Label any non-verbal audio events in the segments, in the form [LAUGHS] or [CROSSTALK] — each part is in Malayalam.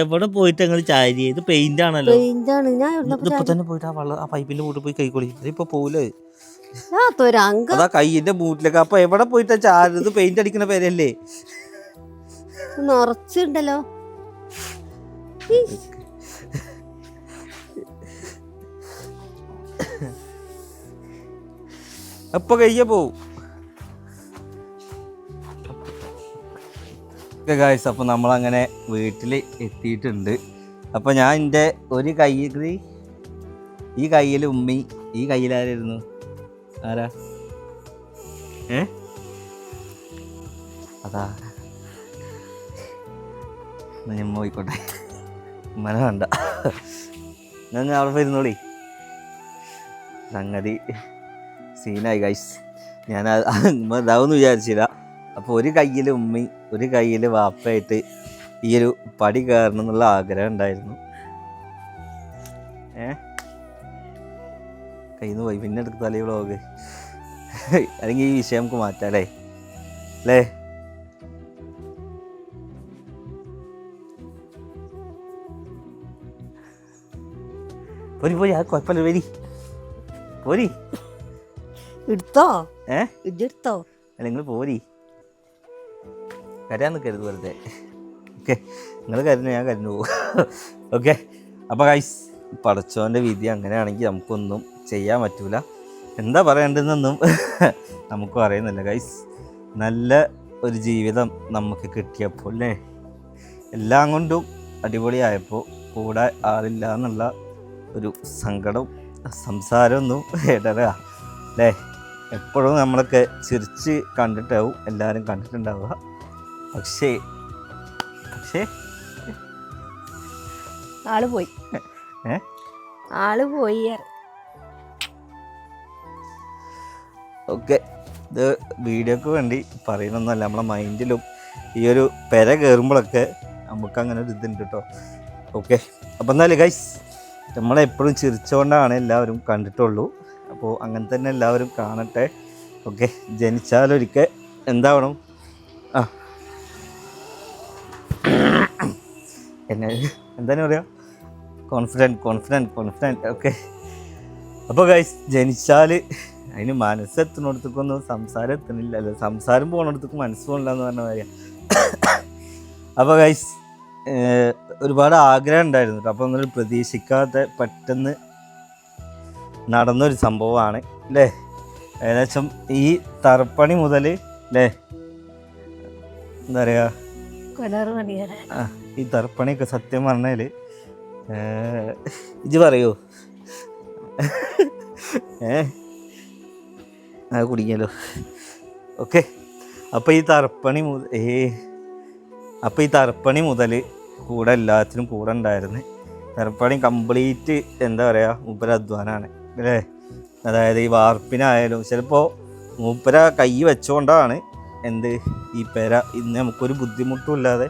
എവിടെ പോയിട്ട് ഞങ്ങൾ ചാരി? ഇത് പെയിന്റ് ആണല്ലോ. ഇതിപ്പോ തന്നെ പോയിട്ട് ആ വെള്ളം ആ പൈപ്പിന്റെ കൂട്ട് പോയി കൈക്കൊള്ളി ഇതിപ്പോ പോവില്ലേ അതാ കൈയിന്റെ മൂട്ടിലേക്ക്. അപ്പൊ എവിടെ പോയിട്ടാ ചാരി ഇത് പെയിന്റ് അടിക്കുന്ന പേരല്ലേ? നിറച്ചുണ്ടല്ലോ അപ്പൊ കയ്യ പോവും. ഗായ്സ് അപ്പോൾ നമ്മളങ്ങനെ വീട്ടിൽ എത്തിയിട്ടുണ്ട്. അപ്പോൾ ഞാൻ എന്റെ ഒരു കയ്യിൽ ഈ കയ്യിൽ ഉമ്മി ഈ കയ്യിൽ ആരായിരുന്നു? ആരാ? ഏ? അതാ. ഞാൻ പോയിക്കോട്ടെ. ഉമ്മനെ വേണ്ട. ഞാൻ അവിടെ പോയിരുന്നോളി സംഗതി സീനായി ഗൈസ് ഞാൻ ഇതാവെന്ന് വിചാരിച്ചില്ല. അപ്പോൾ ഒരു കയ്യിൽ ഉമ്മി ഒരു കയ്യിൽ വാപ്പയായിട്ട് ഈ ഒരു പടി കയറണം എന്നുള്ള ആഗ്രഹം ഉണ്ടായിരുന്നു. ഏ? കയ്യിൽ നിന്ന് പോയി. പിന്നെ എടുത്താലേ വ്ളോഗ് അല്ലെങ്കിൽ ഈ വിഷയം നമുക്ക് മാറ്റാം അല്ലേ? അല്ലേ? പോരി പോരി. ആ കുഴപ്പമില്ല. വരി. പോരി. എടുത്തോ? ഏ? ഇതെടുത്തോ അല്ലെങ്കിൽ പോരി. കരയാൻ നിൽക്കരുത് വെറുതെ. ഓക്കെ നിങ്ങൾ കരുന്നു ഞാൻ കരുന്നു പോകും. ഓക്കെ അപ്പോൾ ഗൈസ് പടച്ചോന്റെ വിധി അങ്ങനെയാണെങ്കിൽ നമുക്കൊന്നും ചെയ്യാൻ പറ്റൂല. എന്താ പറയേണ്ടതെന്നൊന്നും [LAUGHS] നമുക്കും അറിയുന്നില്ല ഗൈസ് നല്ല ഒരു ജീവിതം നമുക്ക് കിട്ടിയപ്പോൾ അല്ലേ? എല്ലാം കൊണ്ടും അടിപൊളിയായപ്പോൾ കൂടെ ആളില്ല എന്നുള്ള ഒരു സങ്കടം സംസാരമൊന്നും ഇടറുക അല്ലേ? എപ്പോഴും നമ്മളൊക്കെ ചിരിച്ച് കണ്ടിട്ടാവും എല്ലാവരും കണ്ടിട്ടുണ്ടാവുക. പക്ഷേ പക്ഷേ. ആൾ പോയി. ഏ? ആൾ പോയി ഓക്കെ. ഇത് വീഡിയോക്ക് വേണ്ടി പറയണമെന്നല്ല നമ്മളെ മൈൻഡിലും ഈ ഒരു പെര കയറുമ്പോഴൊക്കെ നമുക്ക് അങ്ങനെ ഒരു ഇതുണ്ട് കേട്ടോ ഓക്കെ. അപ്പം എന്നാലും ഗൈസ് നമ്മളെപ്പോഴും ചിരിച്ചുകൊണ്ടാണ് എല്ലാവരും കണ്ടിട്ടുള്ളൂ. അപ്പോൾ അങ്ങനെ തന്നെ എല്ലാവരും കാണട്ടെ. ഓക്കെ. ജനിച്ചാലൊരിക്കൽ എന്താവണം ആ എന്നെ എന്താണ് പറയുക കോൺഫിഡന്റ് കോൺഫിഡന്റ് കോൺഫിഡന്റ് ഓക്കെ അപ്പോൾ ഗൈസ് ജനിച്ചാൽ അതിന് മനസ്സെത്തുന്നിടത്തേക്കൊന്നും സംസാരം എത്തുന്നില്ല. അല്ല സംസാരം പോകണിടത്തേക്ക് മനസ്സ് പോകണില്ല എന്ന് പറഞ്ഞ കാര്യം അപ്പോൾ ഗൈസ് ഒരുപാട് ആഗ്രഹം ഉണ്ടായിരുന്നു കേട്ടോ. അപ്പോൾ ഒന്നും പ്രതീക്ഷിക്കാതെ പെട്ടെന്ന് നടന്നൊരു സംഭവമാണ് അല്ലേ ഏകദേശം ഈ തറപ്പണി മുതൽ അല്ലേ എന്താ പറയുക ഈ തർപ്പണിയൊക്കെ സത്യം പറഞ്ഞാൽ ഇജ് പറയോ. ഏ ആ കുടിക്കാലോ ഓക്കെ അപ്പോൾ ഈ തർപ്പണി മുതൽ ഏ അപ്പോൾ ഈ തർപ്പണി മുതൽ കൂടെ എല്ലാത്തിനും കൂടെ ഉണ്ടായിരുന്നു. തർപ്പണി കംപ്ലീറ്റ് എന്താ പറയുക മൂപ്പര അധ്വാനാണ് അല്ലേ? അതായത് ഈ വാർപ്പിനായാലും ചിലപ്പോൾ മൂപ്പര കൈ വെച്ചുകൊണ്ടാണ് എന്ത് ഈ പെര ഇന്ന് നമുക്കൊരു ബുദ്ധിമുട്ടും ഇല്ലാതെ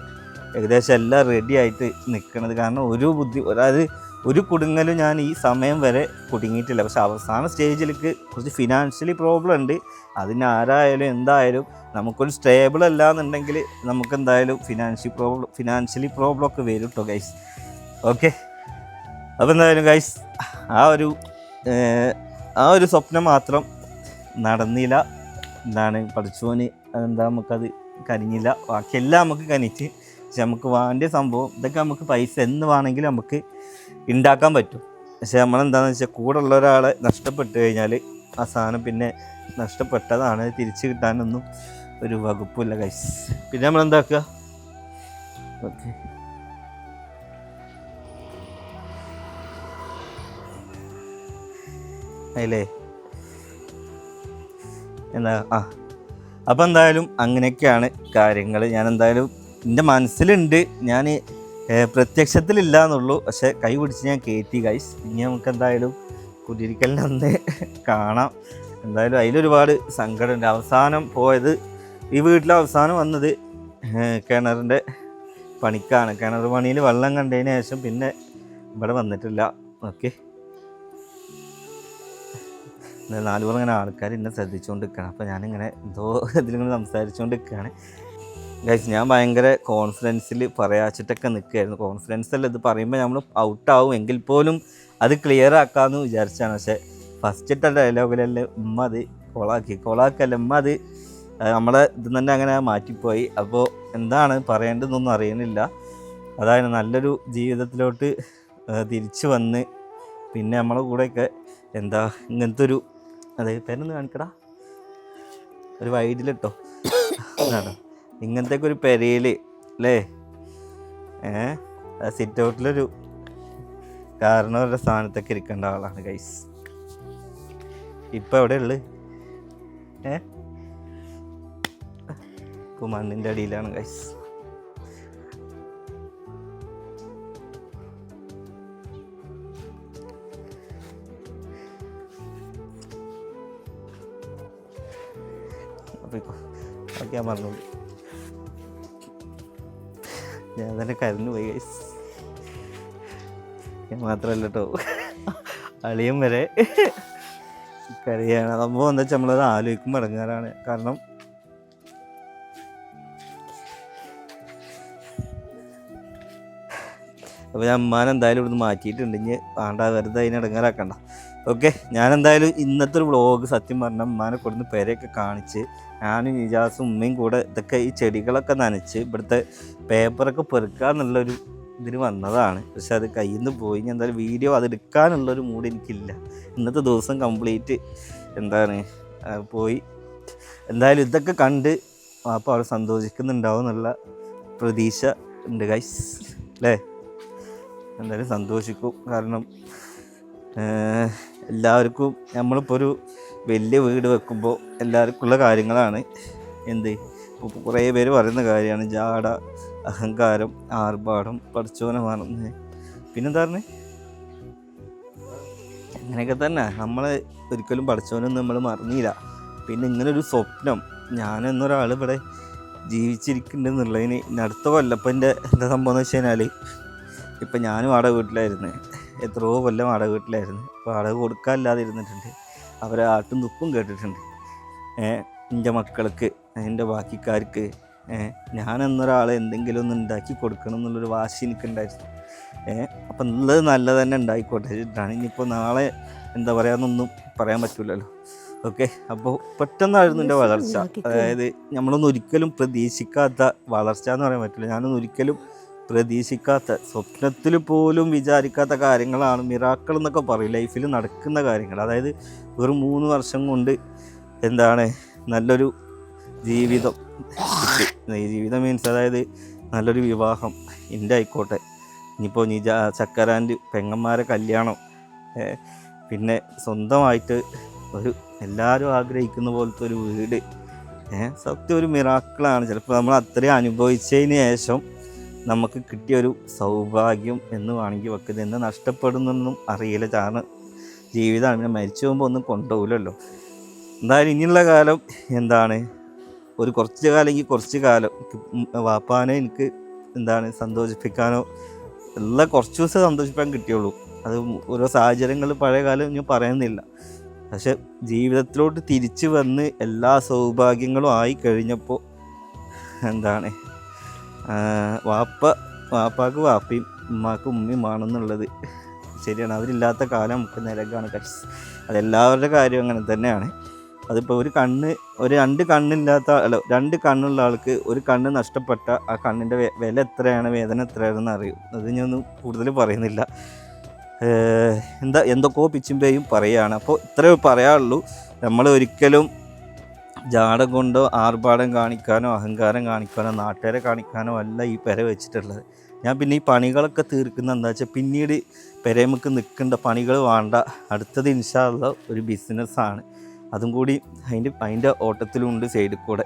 ഏകദേശം എല്ലാം റെഡി ആയിട്ട് നിൽക്കണത് കാരണം ഒരു ബുദ്ധി അതായത് ഒരു കുടുങ്ങലും ഞാൻ ഈ സമയം വരെ കുടുങ്ങിയിട്ടില്ല. പക്ഷെ അവസാന സ്റ്റേജിലേക്ക് കുറച്ച് ഫിനാൻഷ്യലി പ്രോബ്ലം ഉണ്ട്. അതിന് ആരായാലും എന്തായാലും നമുക്കൊരു സ്റ്റേബിൾ അല്ല എന്നുണ്ടെങ്കിൽ നമുക്ക് എന്തായാലും ഫിനാൻഷ്യൽ പ്രോബ്ലം ഫിനാൻഷ്യലി പ്രോബ്ലം ഒക്കെ വരും കേട്ടോ ഗൈസ് ഓക്കെ അപ്പോൾ എന്തായാലും ഗൈസ് ആ ഒരു ആ ഒരു സ്വപ്നം മാത്രം നടന്നില്ല. എന്താണ് പഠിച്ചോന് അതെന്താ നമുക്കത് കനിഞ്ഞില്ല. ബാക്കിയെല്ലാം നമുക്ക് കനിച്ച് പക്ഷെ നമുക്ക് വേണ്ടിയ സംഭവം ഇതൊക്കെ നമുക്ക് പൈസ എന്ന് വേണമെങ്കിലും നമുക്ക് ഉണ്ടാക്കാൻ പറ്റും. പക്ഷെ നമ്മളെന്താണെന്ന് വെച്ചാൽ കൂടെ ഉള്ള ഒരാളെ നഷ്ടപ്പെട്ട് കഴിഞ്ഞാൽ ആ സാധനം പിന്നെ നഷ്ടപ്പെട്ടതാണ്. തിരിച്ചു കിട്ടാനൊന്നും ഒരു വകുപ്പില്ല കൈസ് പിന്നെ നമ്മൾ എന്താക്കുക ഓക്കെ അല്ലേ എന്താ? ആ. അപ്പം എന്തായാലും അങ്ങനെയൊക്കെയാണ് കാര്യങ്ങൾ ഞാൻ എന്തായാലും എന്റെ മനസ്സിലുണ്ട്. ഞാൻ പ്രത്യക്ഷത്തിലില്ല എന്നുള്ളൂ പക്ഷെ കൈ പിടിച്ച് ഞാൻ കയറ്റി ഗൈസ് ഇനി നമുക്ക് എന്തായാലും കുടിയിരിക്കലിനെ ഒന്ന് കാണാം. എന്തായാലും അതിലൊരുപാട് സങ്കടമുണ്ട്. അവസാനം പോയത് ഈ വീട്ടിൽ അവസാനം വന്നത് കിണറിന്റെ പണിക്കാണ്. കിണർ പണിയിൽ വെള്ളം കണ്ടതിന് ശേഷം പിന്നെ ഇവിടെ വന്നിട്ടില്ല. ഓക്കെ. നാല് പുറം ഇങ്ങനെ ആൾക്കാർ എന്നെ ശ്രദ്ധിച്ചുകൊണ്ട് നിൽക്കണം അപ്പോൾ ഞാനിങ്ങനെ എന്തോ ഇതിലിങ്ങനെ സംസാരിച്ചുകൊണ്ട് നിൽക്കുകയാണ് ഗൈസ് ഞാൻ ഭയങ്കര കോൺഫിഡൻസിൽ പറയാച്ചിട്ടൊക്കെ നിൽക്കുകയായിരുന്നു കോൺഫിഡൻസ് അല്ല ഇത് പറയുമ്പോൾ നമ്മൾ ഔട്ടാവും എങ്കിൽ പോലും അത് ക്ലിയർ ആക്കാമെന്ന് വിചാരിച്ചാണ്. പക്ഷേ ഫസ്റ്റിട്ട ഡയലോഗിലല്ലേ ഉമ്മ അത് കൊളാക്കി. കൊളാക്കല്ല ഉമ്മ അത് നമ്മളെ ഇത് തന്നെ അങ്ങനെ മാറ്റിപ്പോയി. അപ്പോൾ എന്താണ് പറയേണ്ടതെന്നൊന്നും അറിയുന്നില്ല അതായത് നല്ലൊരു ജീവിതത്തിലോട്ട് തിരിച്ചു വന്ന് പിന്നെ നമ്മളെ കൂടെയൊക്കെ എന്താ ഇങ്ങനത്തെ ഒരു അതായത് പേരൊന്ന് കാണിക്കടാ? ഒരു വൈഡിലിട്ടോ അതാണ്. ഇങ്ങനത്തെ ഒരു പെരയിൽ അല്ലേ ഏ? സിറ്റ് ഔട്ടിലൊരു കാരണം കാരണവരുടെ സ്ഥാനത്തൊക്കെ ഇരിക്കേണ്ട ആളാണ് ഗൈസ് ഇപ്പം എവിടെ ഉള്ളു? ഏ? ഇപ്പോൾ മണ്ണിന്റെ അടിയിലാണ് ഗൈസ് അപ്പോൾ ഞാൻ പറഞ്ഞോളൂ ഞാൻ തന്നെ കരഞ്ഞു പോയി ഗൈസ് ഞാൻ മാത്രമല്ല കേട്ടോ അളിയും വരെ കരയാണ്. സംഭവം എന്താ വെച്ചാൽ നമ്മളത് ആലോചിക്കും മടങ്ങാറാണ്. കാരണം അപ്പോൾ ഞാൻ അമ്മാൻ എന്തായാലും ഇവിടുന്ന് മാറ്റിയിട്ടുണ്ട്. ഇനി വേണ്ട വെറുതെ അതിനെ ഇടങ്ങാറാക്കണ്ട. ഓക്കെ ഞാൻ എന്തായാലും ഇന്നത്തെ ഒരു വ്ളോഗ് സത്യം പറഞ്ഞാൽ അമ്മാനെ കൊടുന്ന് പേരെയൊക്കെ കാണിച്ച് ഞാനും ഇജാസും ഉമ്മയും കൂടെ ഇതൊക്കെ ഈ ചെടികളൊക്കെ നനച്ച് ഇവിടുത്തെ പേപ്പറൊക്കെ പെറുക്കുക എന്നുള്ളൊരു ഇതിന് വന്നതാണ്. പക്ഷെ അത് കയ്യിൽ നിന്ന് പോയി ഞാൻ എന്തായാലും വീഡിയോ അതെടുക്കാനുള്ളൊരു മൂഡ് എനിക്കില്ല. ഇന്നത്തെ ദിവസം കംപ്ലീറ്റ് എന്താണ് പോയി. എന്തായാലും ഇതൊക്കെ കണ്ട് അപ്പോൾ അവിടെ സന്തോഷിക്കുന്നുണ്ടാവും എന്നുള്ള പ്രതീക്ഷ ഉണ്ട് ഗൈസ് അല്ലേ? എന്തായാലും സന്തോഷിക്കും. കാരണം എല്ലാവർക്കും നമ്മളിപ്പോൾ ഒരു വലിയ വീട് വെക്കുമ്പോൾ എല്ലാവർക്കുള്ള കാര്യങ്ങളാണ്. എന്ത്? കുറേ പേര് പറയുന്ന കാര്യമാണ് ജാട അഹങ്കാരം ആർഭാടം പഠിച്ചോനമാണ് പിന്നെന്താ പറഞ്ഞേ അങ്ങനെയൊക്കെ തന്നെ. നമ്മൾ ഒരിക്കലും പഠിച്ചവനൊന്നും നമ്മൾ മറന്നില്ല. പിന്നെ ഇങ്ങനൊരു സ്വപ്നം. ഞാൻ എന്നൊരാൾ ഇവിടെ ജീവിച്ചിരിക്കുന്നുണ്ടെന്നുള്ളതിന് അടുത്ത കൊല്ലം ഇപ്പം എന്റെ എന്താ സംഭവം എന്ന് വെച്ച് കഴിഞ്ഞാൽ ഇപ്പം ഞാനും വാടക വീട്ടിലായിരുന്നു. എത്രയോ കൊല്ലം വാടക വീട്ടിലായിരുന്നു. വാടക കൊടുക്കാനില്ലാതെ ഇരുന്നിട്ടുണ്ട് അവരെ ആട്ടും തുപ്പും കേട്ടിട്ടുണ്ട്. ഏഹ് എന്റെ മക്കൾക്ക് എന്റെ ബാക്കിക്കാർക്ക് ഏഹ് ഞാൻ എന്നൊരാളെ എന്തെങ്കിലും ഒന്ന് ഉണ്ടാക്കി കൊടുക്കണം എന്നുള്ളൊരു വാശി എനിക്കുണ്ടായിരുന്നു. ഏഹ് അപ്പം ഉള്ളത് നല്ലത് തന്നെ ഉണ്ടായിക്കോട്ടെ. വെച്ചിട്ടാണ് ഇനിയിപ്പോൾ നാളെ എന്താ പറയാന്നൊന്നും പറയാൻ പറ്റില്ലല്ലോ ഓക്കെ അപ്പോൾ പെട്ടെന്നായിരുന്നു എന്റെ വളർച്ച. അതായത് നമ്മളൊന്നും ഒരിക്കലും പ്രതീക്ഷിക്കാത്ത വളർച്ച എന്ന് പറയാൻ പറ്റില്ല. ഞാനൊന്നും ഒരിക്കലും പ്രതീക്ഷിക്കാത്ത സ്വപ്നത്തിൽ പോലും വിചാരിക്കാത്ത കാര്യങ്ങളാണ് മിറാക്കൾ എന്നൊക്കെ പറയും. ലൈഫിൽ നടക്കുന്ന കാര്യങ്ങൾ. അതായത് വെറും മൂന്ന് വർഷം കൊണ്ട് എന്താണ് നല്ലൊരു ജീവിതം. ജീവിതം മീൻസ് അതായത് നല്ലൊരു വിവാഹം. എന്റെ ആയിക്കോട്ടെ. ഇനിയിപ്പോൾ നിജ ചക്കരാന്റെ പെങ്ങന്മാരെ കല്യാണം. പിന്നെ സ്വന്തമായിട്ട് ഒരു എല്ലാവരും ആഗ്രഹിക്കുന്ന പോലത്തെ ഒരു വീട്. സത്യം ഒരു മിറാക്കിളാണ്. ചിലപ്പോൾ നമ്മൾ അത്രയും അനുഭവിച്ചതിന് ശേഷം നമുക്ക് കിട്ടിയ ഒരു സൗഭാഗ്യം എന്ന് വേണമെങ്കിൽ വെക്കുന്നത് എന്ന് നഷ്ടപ്പെടുന്നൊന്നും അറിയില്ല. കാരണം ജീവിതമാണ്. പിന്നെ മരിച്ചു പോകുമ്പോൾ ഒന്നും കൊണ്ടുപോകില്ലല്ലോ. എന്തായാലും ഇനിയുള്ള കാലം എന്താണ്? ഒരു കുറച്ച് കാലം എങ്കിൽ കുറച്ച് കാലം. എനിക്ക് വാപ്പാനെ എനിക്ക് എന്താണ് സന്തോഷിപ്പിക്കാനോ എല്ലാം കുറച്ച് ദിവസം സന്തോഷിപ്പാൻ കിട്ടിയുള്ളൂ. അത് ഓരോ സാഹചര്യങ്ങൾ പഴയ കാലം ഞാൻ പറയുന്നില്ല. പക്ഷെ ജീവിതത്തിലോട്ട് തിരിച്ചു വന്ന് എല്ലാ സൗഭാഗ്യങ്ങളും ആയി കഴിഞ്ഞപ്പോൾ എന്താണ് വാപ്പ വാപ്പാക്ക് വാപ്പയും ഉമ്മാക്ക് ഉമ്മയും വേണമെന്നുള്ളത്. ശരിയാണ്. അവരില്ലാത്ത കാലം നമുക്ക് നിരക്കാണ് കഷ് അതെല്ലാവരുടെ കാര്യം അങ്ങനെ തന്നെയാണ്. അതിപ്പോൾ ഒരു കണ്ണ് ഒരു രണ്ട് കണ്ണില്ലാത്ത അല്ല രണ്ട് കണ്ണുള്ള ആൾക്ക് ഒരു കണ്ണ് നഷ്ടപ്പെട്ട ആ കണ്ണിന്റെ വില എത്രയാണ് വേദന എത്രയാണെന്ന് അറിയും. അത് ഞാനൊന്നും കൂടുതൽ പറയുന്നില്ല. എന്താ എന്തൊക്കെയോ പിച്ചുമ്പേയും പറയുകയാണ് അപ്പോൾ ഇത്രയേ പറയാനുള്ളൂ. നമ്മൾ ഒരിക്കലും ജാടം കൊണ്ടോ ആർഭാടം കാണിക്കാനോ അഹങ്കാരം കാണിക്കാനോ നാട്ടുകാരെ കാണിക്കാനോ അല്ല ഈ പെര വെച്ചിട്ടുള്ളത്. ഞാൻ പിന്നെ ഈ പണികളൊക്കെ തീർക്കുന്ന എന്താ വെച്ചാൽ പിന്നീട് പെരേമുക്ക് നിൽക്കേണ്ട പണികൾ വേണ്ട. അടുത്തത് ഇൻഷാള്ള ഒരു ബിസിനസ്സാണ്. അതും കൂടി അതിന്റെ അതിന്റെ ഓട്ടത്തിലുണ്ട് സൈഡിൽ കൂടെ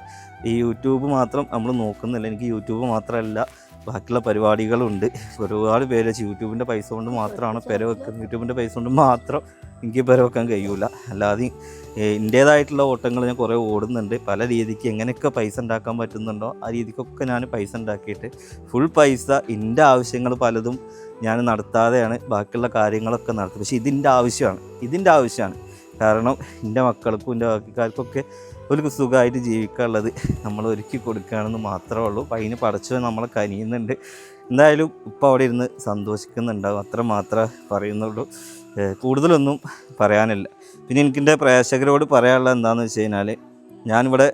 ഈ യൂട്യൂബ് മാത്രം നമ്മൾ നോക്കുന്നില്ല. എനിക്ക് യൂട്യൂബ് മാത്രമല്ല ബാക്കിയുള്ള പരിപാടികളുണ്ട്. ഒരുപാട് പേര് യൂട്യൂബിന്റെ പൈസ കൊണ്ട് മാത്രമാണ് പെര വെക്കുന്നത്. യൂട്യൂബിന്റെ പൈസ കൊണ്ട് മാത്രം എനിക്ക് പെര വെക്കാൻ കഴിയൂല. അല്ലാതെ എന്റേതായിട്ടുള്ള ഓട്ടങ്ങൾ ഞാൻ കുറേ ഓടുന്നുണ്ട്. പല രീതിക്ക് എങ്ങനെയൊക്കെ പൈസ ഉണ്ടാക്കാൻ പറ്റുന്നുണ്ടോ ആ രീതിക്കൊക്കെ ഞാൻ പൈസ ഉണ്ടാക്കിയിട്ട് ഫുൾ പൈസ എന്റെ ആവശ്യങ്ങൾ പലതും ഞാൻ നടത്താതെയാണ് ബാക്കിയുള്ള കാര്യങ്ങളൊക്കെ നടത്തുന്നത്. പക്ഷേ ഇതിന്റെ ആവശ്യമാണ്. ഇതിന്റെ ആവശ്യമാണ്. കാരണം എന്റെ മക്കൾക്കും എന്റെ ബാക്കിക്കാർക്കൊക്കെ ഒരു സുഖമായിട്ട് ജീവിക്കാനുള്ളത് നമ്മൾ ഒരുക്കി കൊടുക്കുകയാണെന്ന് മാത്രമേ ഉള്ളൂ. അപ്പം അതിന് പടച്ചു നമ്മളെ കനിയുന്നുണ്ട്. എന്തായാലും ഇപ്പം അവിടെ ഇരുന്ന് സന്തോഷിക്കുന്നുണ്ടാവും. അത്ര മാത്രമേ പറയുന്നുള്ളൂ. കൂടുതലൊന്നും പറയാനില്ല. പിന്നെ എനിക്കെന്റെ പ്രേക്ഷകരോട് പറയാനുള്ളത് എന്താണെന്ന് വെച്ച് കഴിഞ്ഞാൽ ഞാനിവിടെ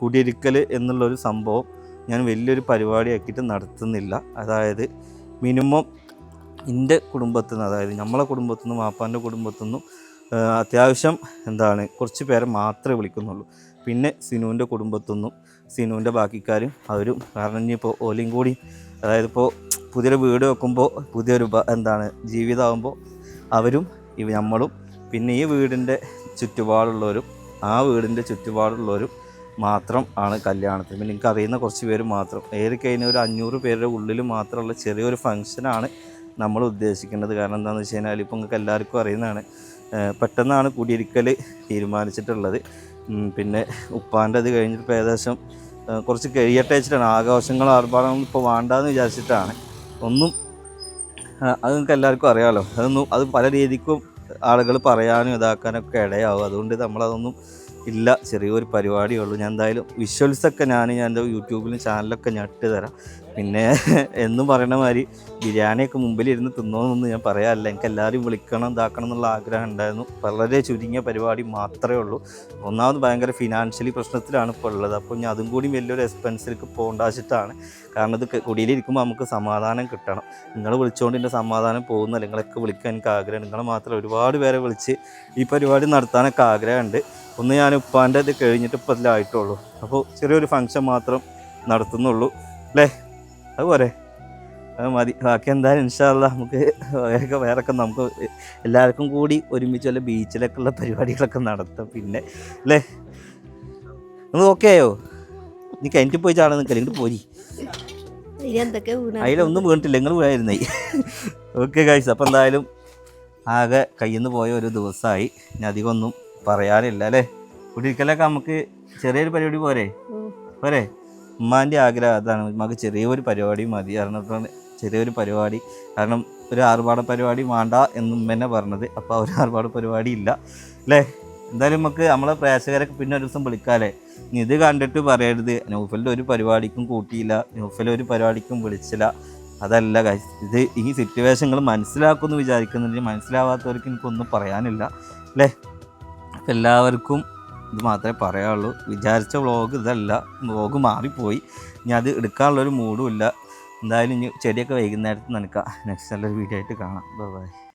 കുടിയിരിക്കൽ എന്നുള്ളൊരു സംഭവം ഞാൻ വലിയൊരു പരിപാടിയാക്കിയിട്ട് നടത്തുന്നില്ല. അതായത് മിനിമം എന്റെ കുടുംബത്തിൽ നിന്ന് അതായത് നമ്മളെ കുടുംബത്തിൽ നിന്നും മാപ്പാന്റെ കുടുംബത്തിൽ നിന്നും അത്യാവശ്യം എന്താണ് കുറച്ച് പേരെ മാത്രമേ വിളിക്കുന്നുള്ളൂ. പിന്നെ സിനുവിന്റെ കുടുംബത്തൊന്നും സിനുവിന്റെ ബാക്കിക്കാരും അവരും കാരണം ഇനിയിപ്പോൾ ഓലയും കൂടി അതായത് ഇപ്പോൾ പുതിയൊരു വീട് വെക്കുമ്പോൾ പുതിയൊരു എന്താണ് ജീവിതമാകുമ്പോൾ അവരും ഇവ നമ്മളും പിന്നെ ഈ വീടിന്റെ ചുറ്റുപാടുള്ളവരും ആ വീടിന്റെ ചുറ്റുപാടുള്ളവരും മാത്രം ആണ് കല്യാണത്തിന്. പിന്നെ എനിക്ക് അറിയുന്ന കുറച്ച് പേര് മാത്രം. ഏറി കഴിഞ്ഞ ഒരു അഞ്ഞൂറ് പേരുടെ ഉള്ളിൽ മാത്രമുള്ള ചെറിയൊരു ഫങ്ഷനാണ് നമ്മൾ ഉദ്ദേശിക്കുന്നത്. കാരണം എന്താണെന്ന് വെച്ച് കഴിഞ്ഞാൽ ഇപ്പോൾ നിങ്ങൾക്ക് എല്ലാവർക്കും അറിയുന്നതാണ് പെട്ടെന്നാണ് കുടിയിരിക്കൽ തീരുമാനിച്ചിട്ടുള്ളത്. പിന്നെ ഉപ്പാന്റെ അത് കഴിഞ്ഞിട്ട് ഏകദേശം കുറച്ച് കഴിയട്ടെ വെച്ചിട്ടാണ്. ആഘോഷങ്ങൾ ആർഭാടങ്ങൾ ഇപ്പോൾ വേണ്ടാന്ന് വിചാരിച്ചിട്ടാണ്. ഒന്നും അത് നിങ്ങൾക്ക് എല്ലാവർക്കും അറിയാമല്ലോ അതൊന്നും അത് പല രീതിക്കും ആളുകൾ പറയാനും ഇതാക്കാനൊക്കെ ഇടയാവും. അതുകൊണ്ട് നമ്മളതൊന്നും ഇല്ല. ചെറിയൊരു പരിപാടിയേ ഉള്ളൂ. ഞാൻ എന്തായാലും വിഷ്വൽസൊക്കെ ഞാൻ ഞാൻ എന്റെ യൂട്യൂബിലും ചാനലൊക്കെ ഞാൻ ഇട്ട് തരാം. പിന്നെ [LAUGHS] എന്നും പറയണ മാതിരി ബിരിയാണിയൊക്കെ മുമ്പിലിരുന്ന് തിന്നോന്നൊന്നും ഞാൻ പറയാറില്ല. എനിക്ക് എല്ലാവരും വിളിക്കണം ഇതാക്കണം എന്നുള്ള ആഗ്രഹം ഉണ്ടായിരുന്നു. വളരെ ചുരുങ്ങിയ പരിപാടി മാത്രമേ ഉള്ളൂ. ഒന്നാമത് ഭയങ്കര ഫിനാൻഷ്യലി പ്രശ്നത്തിലാണ് ഇപ്പോൾ ഉള്ളത്. അപ്പോൾ ഞാൻ അതും കൂടി വലിയൊരു എക്സ്പെൻസിലേക്ക് പോകേണ്ട വെച്ചിട്ടാണ് കാരണം ഇത് കുടിയിലിരിക്കുമ്പോൾ നമുക്ക് സമാധാനം കിട്ടണം. നിങ്ങൾ വിളിച്ചുകൊണ്ട് എന്റെ സമാധാനം പോകുന്നില്ല നിങ്ങളൊക്കെ വിളിക്കാൻ എനിക്ക് ആഗ്രഹം. നിങ്ങൾ മാത്രം ഒരുപാട് പേരെ വിളിച്ച് ഈ പരിപാടി നടത്താനൊക്കെ ആഗ്രഹമുണ്ട്. ഒന്ന് ഞാൻ ഉപ്പാന്റെ ഇത് കഴിഞ്ഞിട്ട് ഇപ്പോൾ ഇതിലായിട്ടുള്ളൂ. അപ്പോൾ ചെറിയൊരു ഫംഗ്ഷൻ മാത്രം നടത്തുന്നുള്ളൂ. അല്ലേ? അതുപോലെ അത് മതി. ബാക്കി എന്തായാലും ഇൻഷാല്ല നമുക്ക് വേറെ വേറൊക്കെ നമുക്ക് എല്ലാവർക്കും കൂടി ഒരുമിച്ച് വല്ല ബീച്ചിലൊക്കെ ഉള്ള പരിപാടികളൊക്കെ നടത്താം. പിന്നെ അല്ലേ? നിങ്ങൾ ഓക്കെ ആയോ നീ കഴിഞ്ഞിട്ട് പോയി ചാടാൻ നിൽക്കല്ലേ ഇങ്ങോട്ട് പോരി. അതിലൊന്നും വീണിട്ടില്ല. നിങ്ങൾ വീഴായിരുന്നേ ഓക്കെ കഴിച്ചു അപ്പം എന്തായാലും ആകെ കയ്യിൽ നിന്ന് പോയ ഒരു ദിവസമായി ഇനി അധികം ഒന്നും പറയാനില്ല അല്ലേ? കുടിയിരിക്കലൊക്കെ നമുക്ക് ചെറിയൊരു പരിപാടി പോരെ. പോരേ പോരെ? ഉമ്മാന്റെ ആഗ്രഹം അതാണ്. നമുക്ക് ചെറിയൊരു പരിപാടി മതി. പറഞ്ഞിട്ടാണ് ചെറിയൊരു പരിപാടി. കാരണം ഒരു ആർഭാട പരിപാടി വേണ്ട എന്ന് ഉമ്മ പറഞ്ഞത്. അപ്പോൾ ഒരു ആർഭാട പരിപാടി ഇല്ല. അല്ലേ? എന്തായാലും നമുക്ക് നമ്മളെ പ്രേക്ഷകരൊക്കെ പിന്നെ ഒരു ദിവസം വിളിക്കാല്ലേ? ഇനി ഇത് കണ്ടിട്ട് പറയരുത്. നൗഫലിന്റെ ഒരു പരിപാടിക്കും കൂട്ടിയില്ല. നൗഫൽ ഒരു പരിപാടിക്കും വിളിച്ചില്ല. അതല്ല. ഇത് ഈ സിറ്റുവേഷനുകൾ മനസ്സിലാക്കുമെന്ന് വിചാരിക്കുന്നുണ്ടെങ്കിൽ മനസ്സിലാവാത്തവർക്ക് എനിക്കൊന്നും പറയാനില്ല. അല്ലേ? എല്ലാവർക്കും ഇത് മാത്രമേ പറയാനുള്ളൂ വിചാരിച്ച വ്ളോഗ് ഇതല്ല. വ്ളോഗ് മാറിപ്പോയി. ഇനി അത് എടുക്കാനുള്ളൊരു മൂഡും ഇല്ല. എന്തായാലും ഇനി ചെടിയൊക്കെ വൈകുന്നേരത്ത് നനക്കാം. [LAUGHS] നെക്സ്റ്റ് നല്ലൊരു വീഡിയോ ആയിട്ട് കാണാം. Bye bye